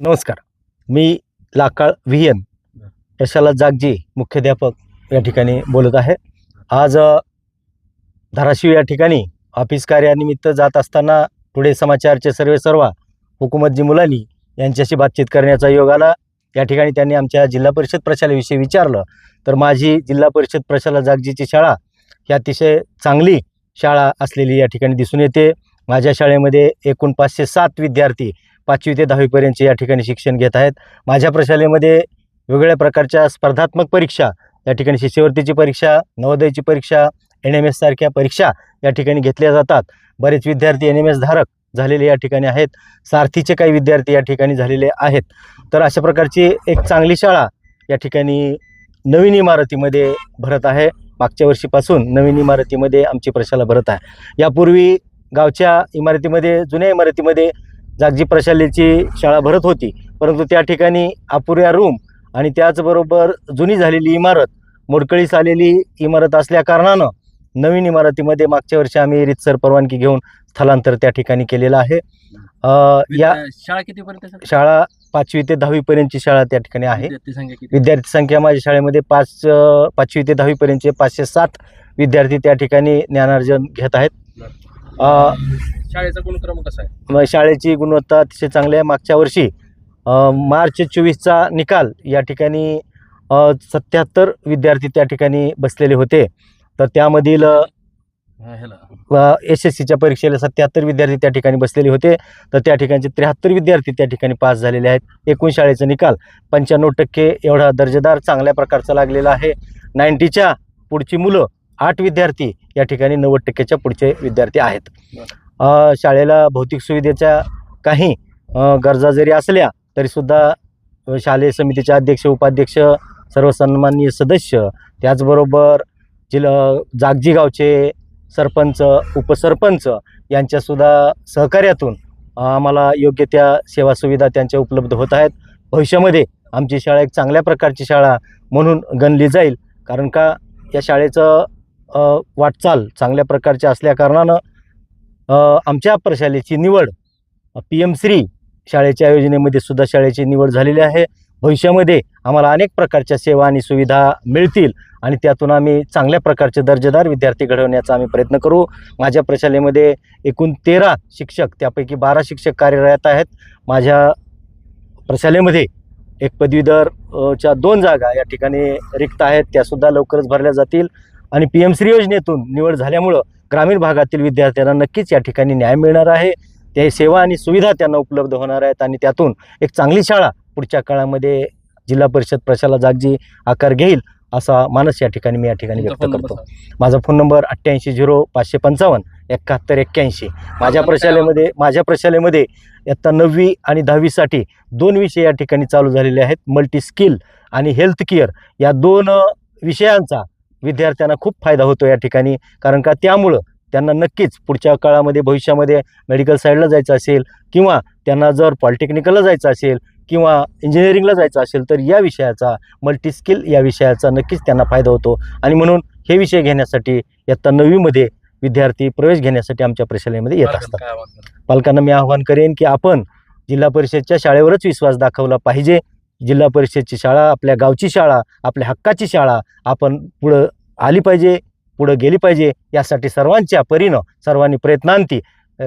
नमस्कार. मी लाकाळ व्ही प्रशाला जागजी मुख्याध्यापक या ठिकाणी बोलत आहे. आज धाराशिव या ठिकाणी ऑफिस कार्यानिमित्त जात असताना टुडे समाचारचे सर्वे सर्वा हुकुमतजी मुलानी यांच्याशी बातचीत करण्याचा योग आला. या ठिकाणी त्यांनी आमच्या जिल्हा परिषद प्रशालेविषयी विचारलं. तर माझी जिल्हा परिषद प्रशाला जागजीची शाळा ही अतिशय चांगली शाळा असलेली या ठिकाणी दिसून येते. माझ्या शाळेमध्ये एकूण पाचशे सात विद्यार्थी पाचवी ते दहावीपर्यंतचे या ठिकाणी शिक्षण घेत आहेत. माझ्या प्रशालेमध्ये वेगवेगळ्या प्रकारच्या स्पर्धात्मक परीक्षा या ठिकाणी शिष्यवृत्तीची परीक्षा नवोदयची परीक्षा एन एम एससारख्या परीक्षा या ठिकाणी घेतल्या जातात. बरेच विद्यार्थी एन एम एस धारक झालेले या ठिकाणी आहेत. सारथीचे काही विद्यार्थी या ठिकाणी झालेले आहेत. तर अशा प्रकारची एक चांगली शाळा या ठिकाणी नवीन इमारतीमध्ये भरत आहे. मागच्या वर्षीपासून नवीन इमारतीमध्ये आमची प्रशाला भरत आहे. यापूर्वी गावच्या इमारतीमध्ये जुन्या इमारतीमध्ये जागजी प्रशालेची शाळा भरत होती. परंतु त्या ठिकाणी अपुऱ्या रूम आणि त्याचबरोबर जुनी झालेली इमारत मोडकळीस आलेली इमारत असल्या कारणानं नवीन इमारतीमध्ये मागच्या वर्षी आम्ही रितसर परवानगी घेऊन स्थलांतर त्या ठिकाणी केलेलं आहे. अ, या शाळा किती पर्यंत सर? शाळा पाचवी ते दहावीपर्यंतची शाळा त्या ठिकाणी आहे. विद्यार्थी संख्या माझ्या शाळेमध्ये पाच पाचवी ते दहावीपर्यंतचे पाचशे सात विद्यार्थी त्या ठिकाणी ज्ञानार्जन घेत आहेत. शाळेचा गुणक्रम कसा आहे? शाळेची गुणवत्ता अतिशय चांगली आहे. मागच्या वर्षी अ, मार्च चोवीसचा निकाल या ठिकाणी सत्याहत्तर विद्यार्थी त्या ठिकाणी बसलेले होते. तर त्यामधील हा, ह्याला. एस एस सीच्या परीक्षेला सत्याहत्तर विद्यार्थी त्या ठिकाणी बसलेले होते. तर त्या ठिकाणचे त्र्याहत्तर विद्यार्थी त्या ठिकाणी पास झालेले आहेत. एकूण शाळेचा निकाल पंच्याण्णव टक्के एवढा दर्जेदार चांगल्या प्रकारचा लागलेला आहे. नाईन्टीच्या पुढची मुलं आठ विद्यार्थी या ठिकाणी नव्वद टक्क्याच्या पुढचे विद्यार्थी आहेत. शाळेला भौतिक सुविधेच्या काही गरजा जरी असल्या तरीसुद्धा शालेय समितीचे अध्यक्ष उपाध्यक्ष सर्व सन्माननीय सदस्य त्याचबरोबर जिल्हा जागजी गावचे सरपंच उपसरपंच यांच्यासुद्धा सहकार्यातून आम्हाला योग्य त्या सेवा सुविधा त्यांच्या उपलब्ध होत आहेत. भविष्यामध्ये आमची शाळा एक चांगल्या प्रकारची शाळा म्हणून गणली जाईल. कारण का या शाळेचं वाटचाल चांगल्या प्रकारची असल्याकारणानं आमच्या प्रशालेची निवड पी एम श्री शाळेच्या योजनेमध्ये सुद्धा शाळेची निवड झालेली आहे. भविष्यामध्ये आम्हाला अनेक प्रकारच्या सेवा आणि सुविधा मिळतील आणि त्यातून आम्ही चांगल्या प्रकारचे दर्जेदार विद्यार्थी घडवण्याचा आम्ही प्रयत्न करू. माझ्या प्रशालेमध्ये एकूण तेरा शिक्षक त्यापैकी बारा शिक्षक कार्यरत आहेत. माझ्या प्रशालेमध्ये एक पदवीधर च्या दोन जागा या ठिकाणी रिक्त आहेत. त्यासुद्धा लवकरच भरल्या जातील. आणि पी एम श्री योजनेतून निवड झाल्यामुळं ग्रामीण भागातील विद्यार्थ्यांना नक्कीच या ठिकाणी न्याय मिळणार आहे. त्या सेवा आणि सुविधा त्यांना उपलब्ध होणार आहेत आणि त्यातून एक चांगली शाळा पुढच्या काळामध्ये जिल्हा परिषद प्रशाला जागजी आकार घेईल असा मानस या ठिकाणी मी या ठिकाणी व्यक्त करतो. माझा फोन नंबर अठ्ठ्याऐंशी झिरो पाचशे पंचावन्न एकाहत्तर एक्क्याऐंशी. माझ्या प्रशालेमध्ये माझ्या प्रशालेमध्ये इयत्ता नववी आणि दहावीसाठी दोन विषय या ठिकाणी चालू झालेले आहेत. मल्टी स्किल आणि हेल्थ केअर या दोन विषयांचा विद्यार्थ्यांना खूप फायदा होतो या ठिकाणी. कारण का त्यामुळं त्यांना नक्कीच पुढच्या काळामध्ये भविष्यामध्ये मेडिकल साईडला जायचं असेल किंवा त्यांना जर पॉलिटेक्निकलला जायचं असेल किंवा इंजिनिअरिंगला जायचं असेल तर या विषयाचा मल्टी स्किल या विषयाचा नक्कीच त्यांना फायदा होतो. आणि म्हणून हे विषय घेण्यासाठी इयत्ता नववीमध्ये विद्यार्थी प्रवेश घेण्यासाठी आमच्या प्रशालेमध्ये येत असतात? पालकांना मी आवाहन करेन की आपण जिल्हा परिषदच्या शाळेवरच विश्वास दाखवला पाहिजे. जिल्हा परिषदची शाळा आपल्या गावची शाळा आपल्या हक्काची शाळा आपण पुढं आली पाहिजे पुढं गेली पाहिजे यासाठी सर्वांच्या परीनं सर्वांनी प्रयत्नांती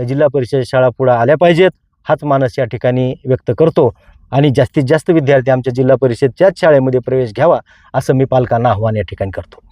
जिल्हा परिषद शाळा पुढं आल्या पाहिजेत हाच मानस या ठिकाणी व्यक्त करतो. आणि जास्तीत जास्त विद्यार्थी आमच्या जिल्हा परिषदच्याच शाळेमध्ये प्रवेश घ्यावा असं मी पालकांना आव्हान या ठिकाणी करतो.